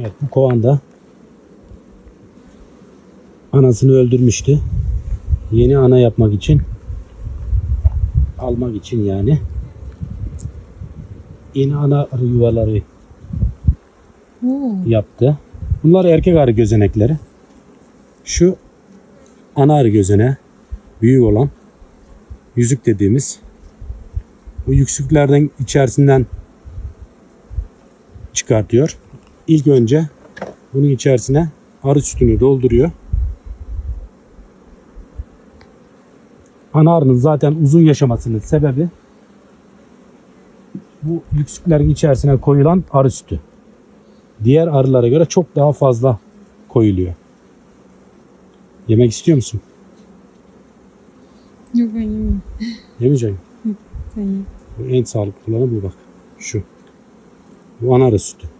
Evet bu kovan da anasını öldürmüştü. Yeni ana yapmak için almak için yani yeni ana arı yuvaları Oo. yaptı. Bunlar erkek arı gözenekleri. Şu ana arı gözene büyük olan yüzük dediğimiz bu yüksüklerden içerisinden çıkartıyor. İlk önce bunun içerisine arı sütünü dolduruyor. Ana arının zaten uzun yaşamasının sebebi bu yüksüklerin içerisine koyulan arı sütü diğer arılara göre çok daha fazla koyuluyor. Yemek istiyor musun? Yok ben yemeyeyim. Yemeyecek misin? Sen ye. En sağlıklı olanı bu bak. Şu. Bu ana arı sütü.